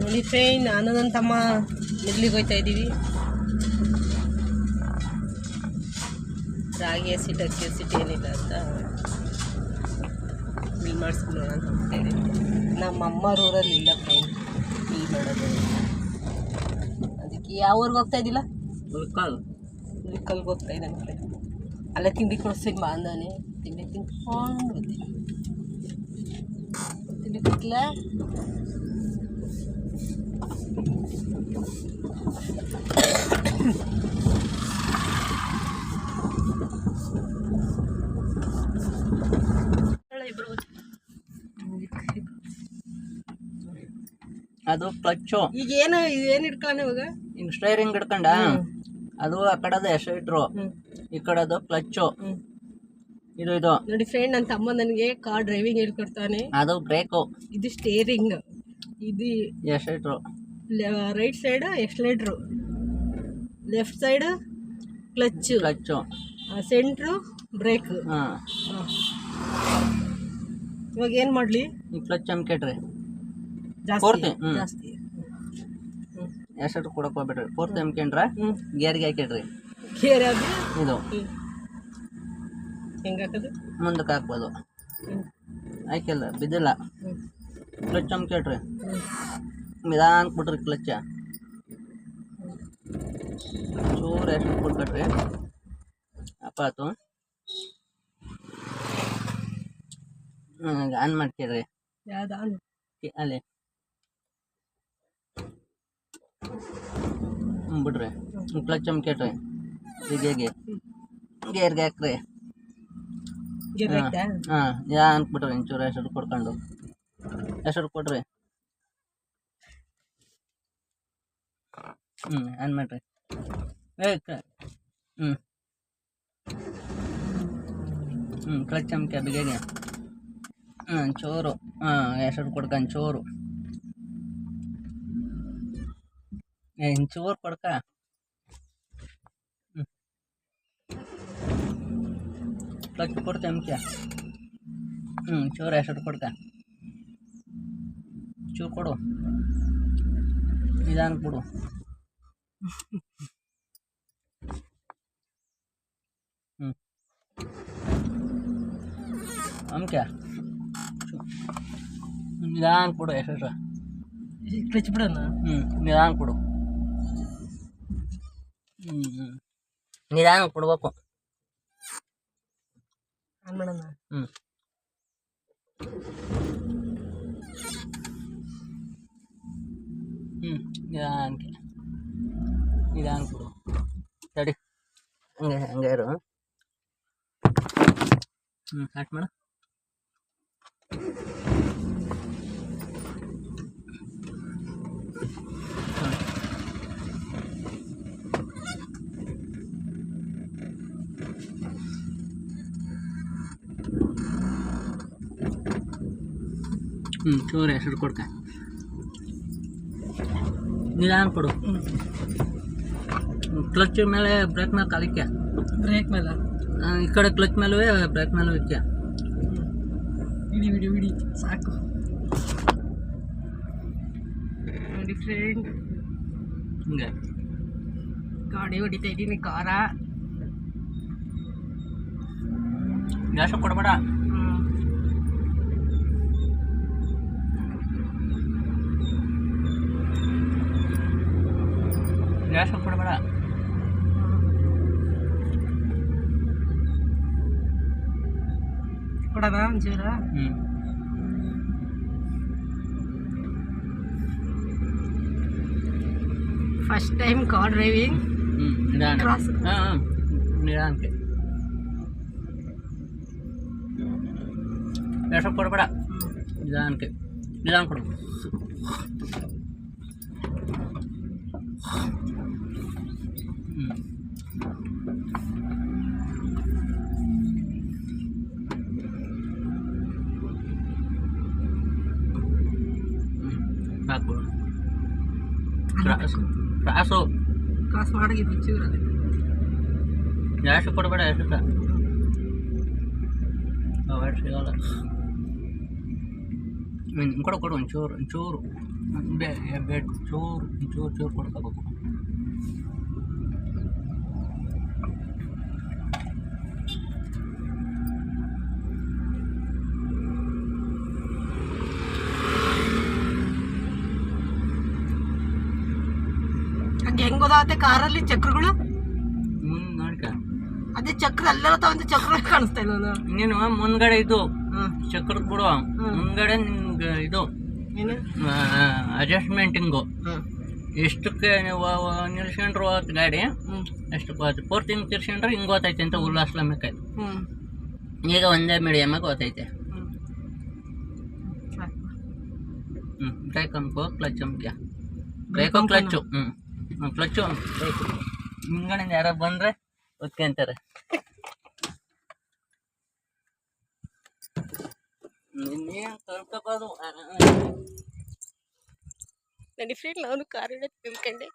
ನೋಡಿ ಫ್ರೆಂಡ್ ನಾನು ನನ್ನ ತಮ್ಮ ಮಿರ್ಲಿಗೆ ಹೋಗ್ತಾ ಇದ್ದೀವಿ. ರಾಗಿ ಹಸಿಟ್ಟು ಅಕ್ಕಿ ಹಸಿಟ್ಟು ಏನಿಲ್ಲ ಅಂತ ಮಿಲ್ ಮಾಡಿಸ್ಕೊಳ್ಳೋಣ ಅಂತ ಹೋಗ್ತಾ ಇದ್ದೀವಿ. ನಮ್ಮ ಅಮ್ಮರು ಊರಲ್ಲಿ ಇಲ್ಲ ಫ್ರೆಂಡ್ ಮಿಲ್ ಮಾಡೋದು. ಅದಕ್ಕೆ ಯಾವ ಊರಿಗೆ ಹೋಗ್ತಾ ಇದ್ದಿಲ್ಲ? ಉಳ್ಕಲ್ ಉಳ್ಕಲ್ಗೆ ಹೋಗ್ತಾ ಇದ್ದಾನೆ ಫ್ರೆಂಡ್ ಅಲ್ಲೇ ತಿಂಡಿ ಕೊಡಿಸ್ತೀನಿ ಬಾ ಅಂದಾನೆ. ತಿಂಡಿ ತಿನ್ಕೊಂಡು ಬರ್ತೀನಿ. ತಿಂಡಿ ಕೊಟ್ಲ ಅದು ಕ್ಲಚ್ಚು. ಈಗ ಏನು ಏನು ಇವಾಗ? ಹಿಂಗ್ ಸ್ಟೈರಿಂಗ್ ಹಿಡ್ಕೊಂಡ ಅದು ಆ ಕಡೆದು ಎಸೆ ಇಟ್ರು. ಈ ಕಡೆದು ಕ್ಲಚ್ಚು. ಇದು ಇದು. ನೋಡಿ ಫ್ರೆಂಡ್ ನನ್ನ ತಮ್ಮ ನನಗೆ ಕಾರ್ ಡ್ರೈವಿಂಗ್ ಹೇಳ್ಕೊಡ್ತಾನೆ. ಅದು ಬ್ರೇಕು. ಇದು ಸ್ಟೇರಿಂಗ್ ಇದು ಎಸೆ ಇಟ್ರು. Right side accelerator left side clutch clutch. Centre brake. ಹಾಂ. ಇವಾಗ ಏನು ಮಾಡಲಿ? ಈ ಕ್ಲಚ್ ಅಮ್ಕೆಟ್ರಿ ಜಾಸ್ತಿ ಪೂರ್ತಿ, ಹ್ಮ್. ಜಾಸ್ತಿ. ಎಸೆಟ್ ಕೊಡಕ್ ಹೋಗ್ಬೇಡ್ರಿ ಫೋರ್ತ್ ಅಮ್ಕೊಂಡ್ರ ಹ್ಞೂ ಗೇರ್ಗೆ ಹಾಕಿಡ್ರಿ ಕೇರ್ ಅದು ಇದು. ಹೆಂಗೆ ಹಾಕೋದು? ಮುಂದಕ್ಕೆ ಹಾಕ್ಬೋದು. ಆಯ್ಕೆಲ್ಲ ಹಾಕಿಲ್ಲ ಬಿದ್ದಿಲ್ಲ ಕ್ಲಚ್ ಅಮ್ಕೆಟ್ರಿ ಹ್ಞೂ ನಿಧಾನಕ್ಕೆ ಬಿಡ್ರಿ ಕ್ಲಚ್ಚ. ಚೂರು ಎಷ್ಟು ಕೊಟ್ಬಿಟ್ರಿ ಅಪ್ಪಾತು ಆನ್ ಮಾಡ್ತೀರಿ ಯಾವ್ದು ಕಿ- ಅಲ್ಲಿ. ಬಿಡ್ರಿ. ಕ್ಲಚ್ ಅಮ್ಕೆಟ್ರಿ ಹೀಗೆ ಗೇರ್ಗೆ ಹಾಕ್ರಿ. ಹಾಂ ಯಾ ಅನ್ಬಿಟ್ರಿ ಒಂಚೂರು ಹೆಸರು ಕೊಡ್ಕೊಂಡು. ಹೆಸರು ಕೊಡ್ರಿ. ಹ್ಞೂ ಆನ್ ಮಾಡ್ರಿ. ಕ್ಲಚ್ ಅಮ್ಕೆ ಬಿಗೆಗೆ ಹಾಂ ಚೋರು ಹಾಂ ಹೆಸರು ಕೊಡ್ಕೊಂಡು ಚೋರು ಏ ಚೋರು ಕೊಡ್ಕ ಹ್ಞೂ ಕ್ಲಚ್ ಕೊಡ್ತೆ ಅಮ್ಕೆ ಹ್ಞೂ ಚೂರು ಹೆಸರು ಕೊಡ್ಕ ಚೂರು ಕೊಡು ನಿಧಾನ ಕೊಡು ಅಮ್ಕೆ ನಿಧಾನ ಕೊಡು ಹೆಸರು ಕ್ಲಚ್ ಬಿಡೋಣ ಹ್ಞೂ ನಿಧಾನ ಕೊಡು ಹ್ಞೂ ಹ್ಞೂ ನಿಧಾನ ಕೊಡ್ಬೇಕು ಆನ್ ಮಾಡೋಣ ಹ್ಞೂ ಹ್ಞೂ ನಿಧಾನಕ್ಕೆ ನಿಧಾನ ಕೊಡು ತಡಿ ಹಂಗೆ ಹಂಗೆ ಇರು ಹ್ಞೂ ಸ್ಟಾರ್ಟ್ ಮಾಡು ಹ್ಞೂ ಚೂರು ಹೆಸರು ಕೊಡ್ಕ. ನಿಧಾನ ಕೊಡು? ಕ್ಲಚ್ ಮೇಲೆ ಬ್ರೇಕ್ ಮೇಲೆ ಕಾಲಿಕ್ಕೆ ಬ್ರೇಕ್ ಮೇಲೆ? ಈ ಕಡೆ ಕ್ಲಚ್ ಮೇಲೂ ಬ್ರೇಕ್ ಮೇಲೂ ಇಕ್ಯ? ಇಡಿ ಇಡಿ ಇಡಿ ಸಾಕು. ನೋಡಿ ಫ್ರೆಂಡ್ ಹಿಂಗೆ. ಗಾಡಿ ಹೊಡಿತಾ ಇದ್ದೀನಿ ಕಾರ. ಗ್ಯಾಸ್ ಕೊಡಬೇಡ. ಗ್ಯಾಸ್ ಕೊಡಬೇಡ ಕೊಡೋಣ ಒಂಚೂರ ಹ್ಞೂ ಫಸ್ಟ್ ಟೈಮ್ ಕಾರ್ ಡ್ರೈವಿಂಗ್ ಹ್ಞೂ ನಿಧಾನ Cross. ಹಾಂ ಹಾಂ ನಿಧಾನಕ್ಕೆ ಗ್ಯಾಸ್ ಕೊಡಬೇಡ ನಿಧಾನಕ್ಕೆ ನಿಧಾನ ಕೊಡು ಹ್ಞೂ ಕ್ರಾಸು ಕ್ರಾಸು ಕ್ರಾಸ್ ಮಾಡಿ ಬಿಚ್ಚಿದ್ರೆ ಜಾಸ್ತಿ ಕೊಡಬೇಡ ಎಷ್ಟು ಅವಾರ್ಡ್ ಸಿಗಲ್ಲ. ಕೊಡು ಕೊಡು ಒಂಚೂರು ಒಂಚೂರು. ಬೇಡ ಚೂರು ಚೂರು ಚೂರು ಕೊಡ್ಕೋಬೇಕು ಹಂಗೆ ಹೆಂಗ್ ಗೊತ್ತಾಗುತ್ತೆ ಕಾರಲ್ಲಿ ಚಕ್ರಗಳು? ಮುಂದೆ ನೋಡ್ಕ ಅದೇ ಚಕ್ರ ಅಲ್ಲೆಲ್ಲ ತಗೊಂಡು ಚಕ್ರ ಕಾಣಿಸ್ತಾ ಇಲ್ಲ ನಾನು ಮುಂದ್ಗಡೆ ಇದು. ಚಕ್ರ ಕೊಡುವ ಬಿಡು. ಮುಂದ್ಗಡೆ ನಿಮ್ಗೆ ಇದು. ಅಡ್ಜಸ್ಟ್ಮೆಂಟಿಂಗು ಎಷ್ಟಕ್ಕೆ ನೀವು ನಿಲ್ಸ್ಕೊಂಡ್ರು ಅವತ್ತು ಗಾಡಿ? ಎಷ್ಟು ಅಷ್ಟಕ್ಕೆ ಹೋಯ್ತು ಫೋರ್ತ್ ಹಿಂಗೆ ತಿರ್ಸ್ಕೊಂಡ್ರೆ ಹಿಂಗೆ ಗೊತ್ತೈತೆ ಅಂತ ಹ್ಮ್. ಈಗ ಒಂದೇ ಮೀಡಿಯಮಾಗಿ ಗೊತ್ತೈತೆ. ಹ್ಞೂ ಬ್ರೇಕ್ ಅಮ್ಕೋ ಕ್ಲಚ್ ಅಮ್ಕ್ಯ ಬ್ರೇಕೋ ಕ್ಲಚ್ಚು ಹ್ಞೂ ಕ್ಲಚ್ಚು ಹಿಂಗಣಿಂದ ಯಾರ ಬಂದರೆ ಒತ್ಕೊಂತಾರೆ ಇನ್ನೇನು ತಳ್ಕೋಬೋದು ನಡಿ ಫ್ರೆಂಡ್ ನಾನು ಕಾರ್ ಹಿಡಿದು ತಿಳ್ಕೊಂಡೆ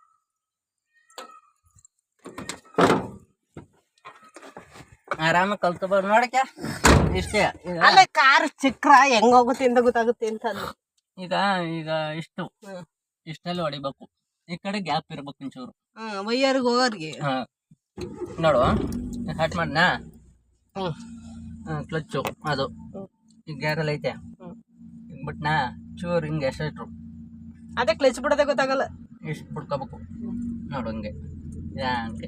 ಆರಾಮಾಗಿ ಕಲ್ತ್ಕೋಬೋದು ನೋಡಕ್ಕೆ. ಇಷ್ಟೇ. ಅಲ್ಲ ಕಾರ್ ಚಕ್ರ ಹೆಂಗ್ ಹೋಗುತ್ತೆ ಅಂತ ಗೊತ್ತಾಗುತ್ತೆ ಅಂತ ಈಗ ಈಗ ಇಷ್ಟು. ಇಷ್ಟಲ್ಲಿ ಹೊಡಿಬೇಕು. ಈ ಕಡೆ ಗ್ಯಾಪ್ ಇರ್ಬೇಕು ಒಂಚೂರು. ಹ್ಮ್ ಹೋಗೋರಿಗೆ. ಹಾಂ. ನೋಡು ಹಟ್ ಮಾಡ್ನಾ ಕ್ಲಚ್ಚು ಅದು. ಈಗ ಗ್ಯಾರಲ್ಲಿ ಐತೆ. ಹಿಂಗ್ ಬಿಟ್ನಾ ಚೂರು ಹಿಂಗೆ ಎಷ್ಟು ಅದೇ ಕ್ಲಚ್ ಬಿಡದೆ ಗೊತ್ತಾಗಲ್ಲ. ಎಷ್ಟು ಬಿಡ್ಕೋಬೇಕು? ನೋಡು ಹಂಗೆ. ಹಂಗೆ.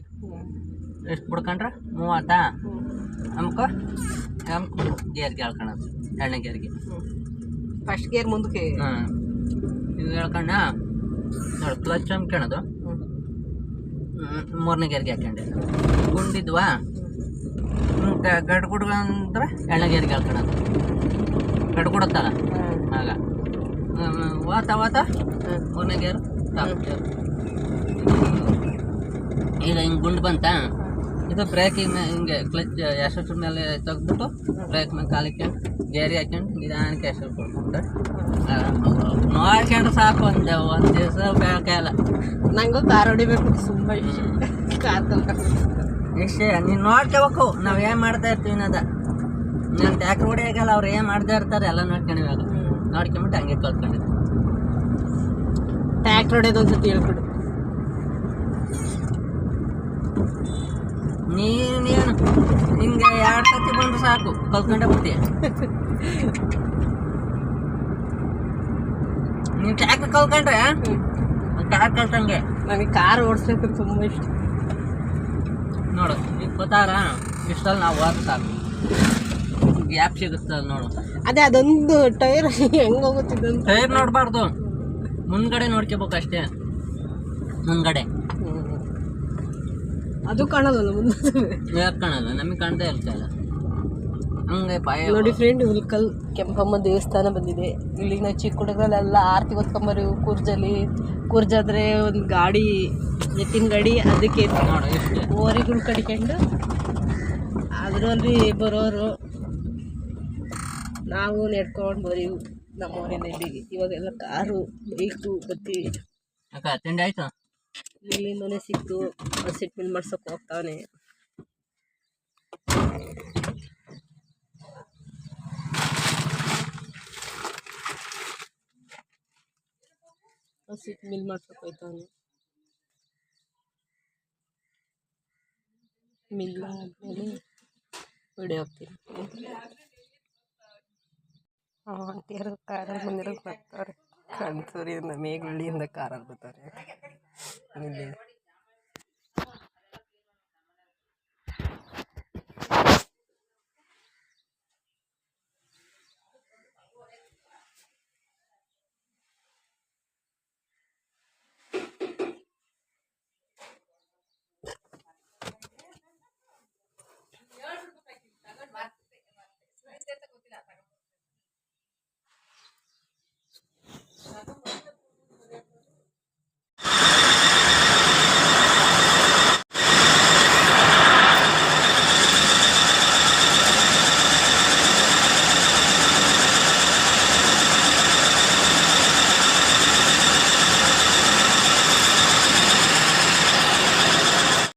ಎಷ್ಟು ಬಿಡ್ಕೊಂಡ್ರೆ? ಮೂವತ್ತಾ? ಅಮ್ಕ ಅಮ್ಕ ಗೇರ್ಗೆ ಹೇಳ್ಕೊಳೋದು ಎರಡನೇ ಗೇರ್ಗೆ ಫಸ್ಟ್ ಗೇರ್ ಮುಂದಕ್ಕೆ ಹಾಂ. ಇದು ಹೇಳ್ಕೊಂಡ ನೋಡು ಕ್ಲಚ್ ಅಮ್ಕೊಳೋದು ಮೂರನೇ ಗೇರ್ಗೆ ಹಾಕೊಂಡೆ ಗುಂಡಿದ್ವಾ? ಗಡ್ಗುಡ್ಗ ಅಂದ್ರೆ ಎಣ್ಣೆ ಗೇರ್ಗೆ ಹೇಳ್ಕೊಳೋದು ಗಡ್ಗುಡತ್ತಲ್ಲ? ಆಗ. ವಾತ ವಾತ? ಮೂರನೇ ಗೇರು? Top gear. ಈಗ ಹಿಂಗೆ ಗುಂಡು ಬಂತ? ಇದು ಬ್ರೇಕಿಂಗ್ ಹಿಂಗೆ ಕ್ಲಚ್ ಎಷ್ಟರ ಮೇಲೆ ತೆಗ್ದ್ಬಿಟ್ಟು ಬ್ರೇಕ್ ಮೇಲೆ ಕಾಲಿಕೊಂಡು ಗೇರಿ ಹಾಕೊಂಡು ನಿಧಾನಕ್ಕೆ ಎಷ್ಟರು ಕೊಡ್ಕೊಂಡು ನೋಡ್ಕೊಂಡು ಸಾಕು ಒಂದು ಒಂದು ದಿವಸ ಬೇಕಲ್ಲ ನಂಗೂ ಕಾರ್ ಹೊಡಿಬೇಕು ತುಂಬ ಇಷ್ಟ ಕಾರ್ ಇಷ್ಟೇ ನೀನು ನೋಡ್ಕೋಬೇಕು ನಾವು ಏನು ಮಾಡ್ತಾ ಇರ್ತೀವಿ ಅದ ನಾನು ಟ್ಯಾಕ್ರ್ ಹೊಡಿಯಾಗಲ್ಲ ಅವ್ರು ಏನು ಮಾಡ್ತಾ ಇರ್ತಾರೆ ಎಲ್ಲ ನೋಡ್ಕೊಂಡಿವಾಗ ನೋಡ್ಕೊಂಬಿಟ್ಟು ಹಂಗೆ ಕಲ್ತ್ಕೊಂಡಿದ್ದೆ. ಟ್ಯಾಕ್ಟರ್ ಹೊಡೆಯೋದು ಒಂದ್ಸತಿ ಹೇಳ್ಕೊಡು. ನೀನೇನು? ನಿಮ್ಗೆ ಎರಡು ಸತಿ ಬಂದ್ರೆ ಸಾಕು. ಕಲ್ತ್ಕೊಂಡೆ ಬಿಡ್ತೀಯ? ನೀನು ಟ್ಯಾಕ್ ಕಲ್ತ್ಕೊಂಡ್ರೆ? ಕಾರ್ ಕಲ್ತಂಗೆ. ನನಗೆ ಕಾರ್ ಓಡಿಸ್ಬೇಕು ತುಂಬ ಇಷ್ಟ. ನೋಡು ಈಗ ಗೊತ್ತಾರ? ಇಷ್ಟಲ್ಲಿ ನಾವು ಹೋದ್ರೆ ಸಾಕು. ಗ್ಯಾಪ್ ಸಿಗುತ್ತಲ್ಲ ನೋಡು. ಅದೇ ಅದೊಂದು ಟೈರ್ ಹೆಂಗ್ ಹೋಗುತ್ತೆ ಟೈರ್ ನೋಡಬಾರ್ದು. ಮುಂದ್ಗಡೆ ನೋಡ್ಕೋಬೇಕು ಅಷ್ಟೇ ಮುಂದ್ಗಡೆ. ಅದು ಕಾಣಲ್ಲ ಮುಂದೆ. ಯಾಕೆ ಕಾಣಲ್ಲ ನಮಗೆ ಕಾಣ್ತಾ ಇರ್ತಲ್ಲ ಹಂಗೆ ಪಾಯ ನೋಡಿ ಫ್ರೆಂಡ್ ಹುಲ್ಕಲ್ ಕೆಂಪಮ್ಮ ದೇವಸ್ಥಾನ ಬಂದಿದೆ. ಇಲ್ಲಿ ನಾವು ಚಿಕ್ಕ ಹುಡುಗರೆಲ್ಲ ಆರತಿ ಹೊತ್ಕೊಂಬರಿ ಕೂರ್ಜಲ್ಲಿ. ಕೂರ್ಜಾದ್ರೆ ಒಂದು ಗಾಡಿ ಎತ್ತಿನ ಗಾಡಿ ಅದಕ್ಕೆ ನೋಡು ಇಷ್ಟೇ. ಓರಿಗಳು ಕಡಿಕೊಂಡು ಅದರಲ್ಲಿ ಬರೋರು. ನಾವು ನೆಡ್ಕೊಂಡು ಬರೀವು ನಮ್ಮ ಊರಿನ ಇಲ್ಲಿಗೆ ಇವಾಗೆಲ್ಲ ಕಾರು ಬೈಕು ಬತ್ತಿ. ಅಕ್ಕ ತಿಂಡಿ ಆಯ್ತು? ಇಲ್ಲಿಂದನೇ ಸಿಕ್ತು ಸಿಟ್ ಮಿಲ್ ಮಾಡ್ಸೋಕೆ ಹೋಗ್ತಾನೆ ಸಿಟ್ ಮಿಲ್ ಮಾಡ್ಸೋಕೆ ಹೋಗ್ತಾನೆ ಮಿಲ್ ಆದಮೇಲೆ ಬಿಡಿ ಹೋಗ್ತೀನಿ ಅಂತಿಯರು ಕಾರಲ್ಲಿ ಬಂದಿರೋದು ಬರ್ತಾರೆ. ಕಣ್ಸೂರಿಯಿಂದ ಮೇಘಳ್ಳಿಯಿಂದ ಕಾರಲ್ಲಿ ಬರ್ತಾರೆ ಇಲ್ಲಿ